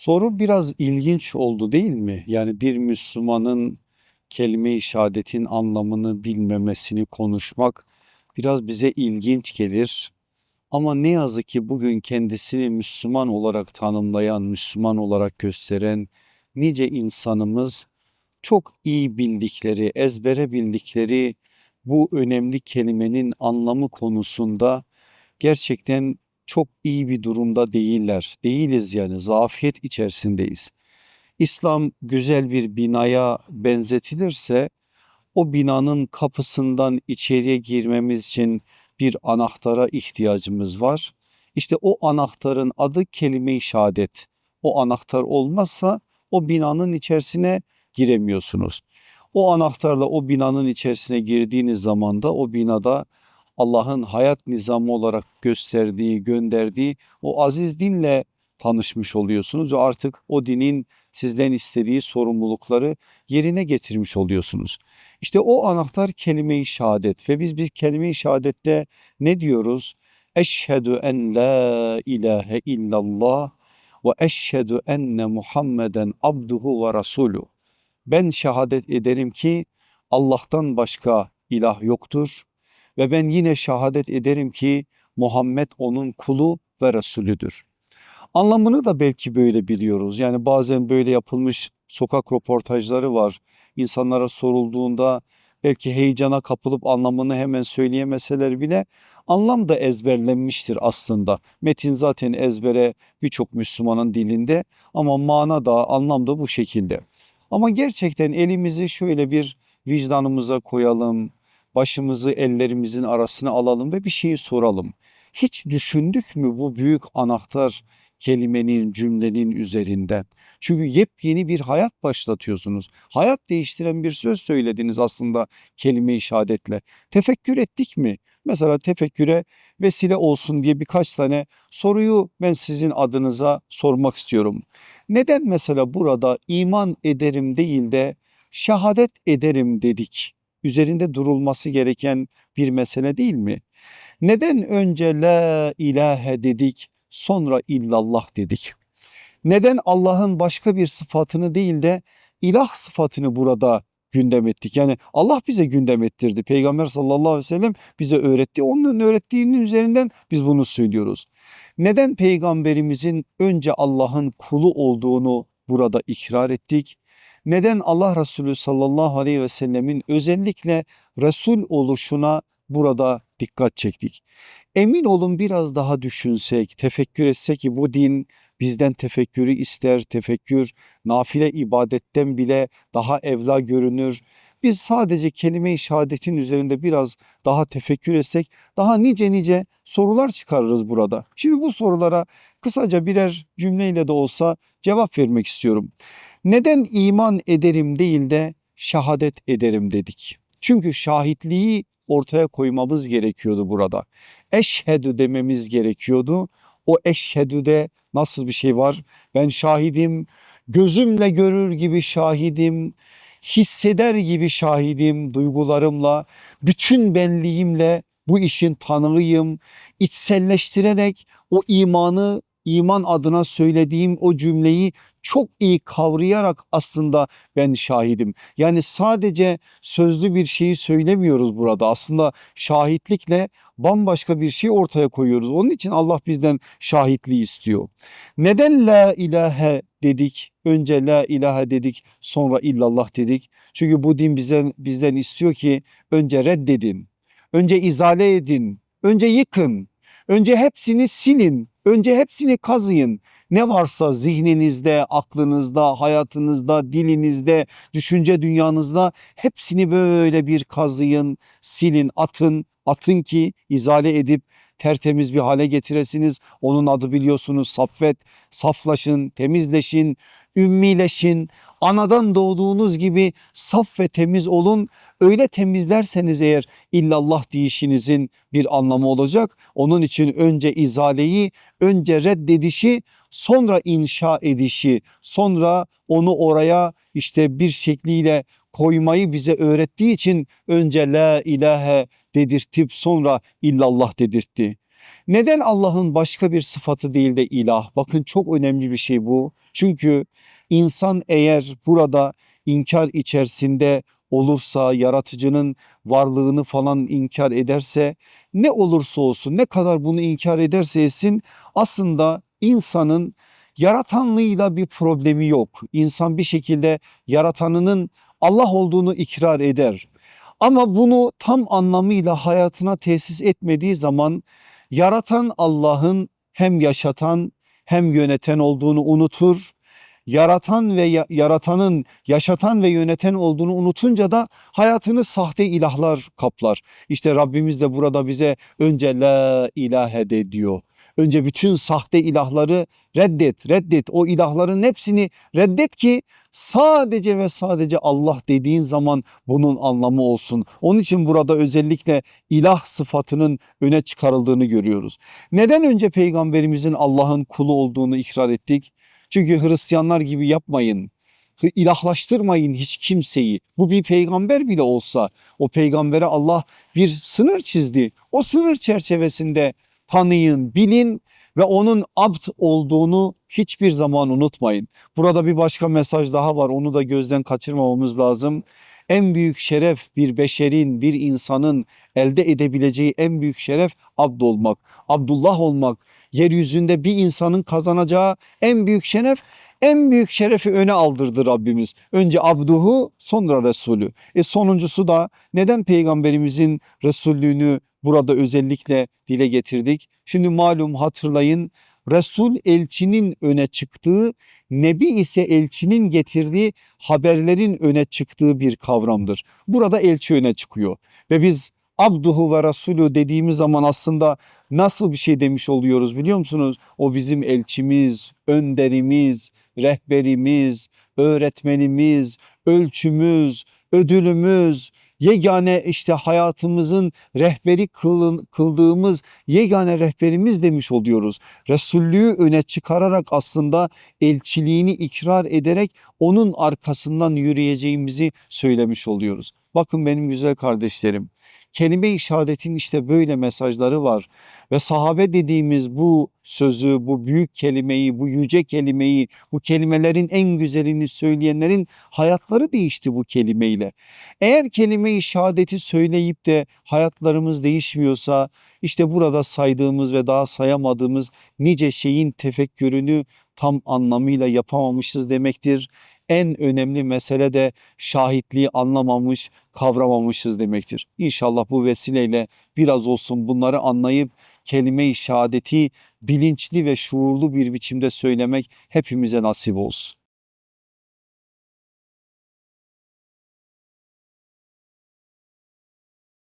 Soru biraz ilginç oldu değil mi? Yani bir Müslümanın kelime-i şehadetin anlamını bilmemesini konuşmak biraz bize ilginç gelir. Ama ne yazık ki bugün kendisini Müslüman olarak tanımlayan, Müslüman olarak gösteren nice insanımız çok iyi bildikleri, ezbere bildikleri bu önemli kelimenin anlamı konusunda gerçekten çok iyi bir durumda değiller. Değiliz yani zafiyet içerisindeyiz. İslam güzel bir binaya benzetilirse o binanın kapısından içeriye girmemiz için bir anahtara ihtiyacımız var. İşte o anahtarın adı kelime-i şehadet. O anahtar olmazsa o binanın içerisine giremiyorsunuz. O anahtarla o binanın içerisine girdiğiniz zaman da o binada Allah'ın hayat nizamı olarak gösterdiği, gönderdiği o aziz dinle tanışmış oluyorsunuz ve artık o dinin sizden istediği sorumlulukları yerine getirmiş oluyorsunuz. İşte o anahtar kelime-i şehadet ve biz bir kelime-i şehadette ne diyoruz? Eşhedü en la ilahe illallah ve eşhedü enne Muhammeden abduhu ve rasuluhu. Ben şehadet ederim ki Allah'tan başka ilah yoktur ve ben yine şehadet ederim ki Muhammed onun kulu ve Resulüdür. Anlamını da belki böyle biliyoruz. Yani bazen böyle yapılmış sokak röportajları var. İnsanlara sorulduğunda belki heyecana kapılıp anlamını hemen söyleyemeseler bile anlam da ezberlenmiştir aslında. Metin zaten ezbere birçok Müslümanın dilinde ama mana da anlam da bu şekilde. Ama gerçekten elimizi şöyle bir vicdanımıza koyalım, başımızı ellerimizin arasına alalım ve bir şeyi soralım. Hiç düşündük mü bu büyük anahtar kelimenin, cümlenin üzerinden? Çünkü yepyeni bir hayat başlatıyorsunuz. Hayat değiştiren bir söz söylediniz aslında kelime-i şehadetle. Tefekkür ettik mi? Mesela tefekküre vesile olsun diye birkaç tane soruyu ben sizin adınıza sormak istiyorum. Neden mesela burada iman ederim değil de şehadet ederim dedik? Üzerinde durulması gereken bir mesele değil mi? Neden önce la ilahe dedik sonra illallah dedik? Neden Allah'ın başka bir sıfatını değil de ilah sıfatını burada gündem ettik? Yani Allah bize gündem ettirdi. Peygamber sallallahu aleyhi ve sellem bize öğretti. Onun öğrettiğinin üzerinden biz bunu söylüyoruz. Neden peygamberimizin önce Allah'ın kulu olduğunu burada ikrar ettik? Neden Allah Resulü sallallahu aleyhi ve sellemin özellikle Resul oluşuna burada dikkat çektik? Emin olun biraz daha düşünsek, tefekkür etsek ki bu din bizden tefekkürü ister. Tefekkür nafile ibadetten bile daha evla görünür. Biz sadece kelime-i şehadetin üzerinde biraz daha tefekkür etsek daha nice nice sorular çıkarırız burada. Şimdi bu sorulara kısaca birer cümleyle de olsa cevap vermek istiyorum. Neden iman ederim değil de şehadet ederim dedik? Çünkü şahitliği ortaya koymamız gerekiyordu burada. Eşhedü dememiz gerekiyordu. O eşhedüde nasıl bir şey var? Ben şahidim, gözümle görür gibi şahidim, hisseder gibi şahidim duygularımla, bütün benliğimle bu işin tanığıyım. İçselleştirerek o imanı iman adına söylediğim o cümleyi çok iyi kavrayarak aslında ben şahidim. Yani sadece sözlü bir şeyi söylemiyoruz burada. Aslında şahitlikle bambaşka bir şey ortaya koyuyoruz. Onun için Allah bizden şahitliği istiyor. Neden la ilahe dedik? Önce la ilahe dedik, sonra illallah dedik. Çünkü bu din bizden bizden istiyor ki önce reddedin, önce izale edin, önce yıkın, önce hepsini silin, önce hepsini kazıyın. Ne varsa zihninizde, aklınızda, hayatınızda, dilinizde, düşünce dünyanızda hepsini böyle bir kazıyın, silin, atın, atın ki izale edip tertemiz bir hale getiresiniz. Onun adı biliyorsunuz saffet, saflaşın, temizleşin, ümmileşin. Anadan doğduğunuz gibi saf ve temiz olun. Öyle temizlerseniz eğer illallah deyişinizin bir anlamı olacak. Onun için önce izaleyi, önce reddedişi, sonra inşa edişi, sonra onu oraya işte bir şekliyle koymayı bize öğrettiği için önce la ilahe dedirtip sonra illallah dedirtti. Neden Allah'ın başka bir sıfatı değil de ilah? Bakın çok önemli bir şey bu. Çünkü insan eğer burada inkar içerisinde olursa, yaratıcının varlığını falan inkar ederse, ne olursa olsun, ne kadar bunu inkar ederse etsin, aslında insanın yaratanlığıyla bir problemi yok. İnsan bir şekilde yaratanının Allah olduğunu ikrar eder. Ama bunu tam anlamıyla hayatına tesis etmediği zaman yaratan Allah'ın hem yaşatan hem yöneten olduğunu unutur. Yaratan ve ya- yaratanın yaşatan ve yöneten olduğunu unutunca da hayatını sahte ilahlar kaplar. İşte Rabbimiz de burada bize önce la ilahe de diyor. Önce bütün sahte ilahları reddet, reddet. O ilahların hepsini reddet ki sadece ve sadece Allah dediğin zaman bunun anlamı olsun. Onun için burada özellikle ilah sıfatının öne çıkarıldığını görüyoruz. Neden önce peygamberimizin Allah'ın kulu olduğunu ikrar ettik? Çünkü Hristiyanlar gibi yapmayın. İlahlaştırmayın hiç kimseyi. Bu bir peygamber bile olsa o peygambere Allah bir sınır çizdi. O sınır çerçevesinde tanıyın, bilin ve onun abd olduğunu hiçbir zaman unutmayın. Burada bir başka mesaj daha var. Onu da gözden kaçırmamamız lazım. En büyük şeref bir beşerin, bir insanın elde edebileceği en büyük şeref abd olmak, Abdullah olmak. Yeryüzünde bir insanın kazanacağı en büyük şeref, en büyük şerefi öne aldırdı Rabbimiz. Önce abduhu sonra Resulü. E sonuncusu da neden peygamberimizin Resullüğünü burada özellikle dile getirdik? Şimdi malum hatırlayın Resul elçinin öne çıktığı, Nebi ise elçinin getirdiği haberlerin öne çıktığı bir kavramdır. Burada elçi öne çıkıyor ve biz abduhu ve rasulü dediğimiz zaman aslında nasıl bir şey demiş oluyoruz biliyor musunuz? O bizim elçimiz, önderimiz, rehberimiz, öğretmenimiz, ölçümüz, ödülümüz, yegane işte hayatımızın rehberi kıldığımız yegane rehberimiz demiş oluyoruz. Resullüğü öne çıkararak aslında elçiliğini ikrar ederek onun arkasından yürüyeceğimizi söylemiş oluyoruz. Bakın benim güzel kardeşlerim kelime-i şehadetin işte böyle mesajları var ve sahabe dediğimiz bu sözü, bu büyük kelimeyi, bu yüce kelimeyi, bu kelimelerin en güzelini söyleyenlerin hayatları değişti bu kelimeyle. Eğer kelime-i şehadeti söyleyip de hayatlarımız değişmiyorsa işte burada saydığımız ve daha sayamadığımız nice şeyin tefekkürünü tam anlamıyla yapamamışız demektir. En önemli mesele de şahitliği anlamamış, kavramamışız demektir. İnşallah bu vesileyle biraz olsun bunları anlayıp kelime-i şehadeti bilinçli ve şuurlu bir biçimde söylemek hepimize nasip olsun.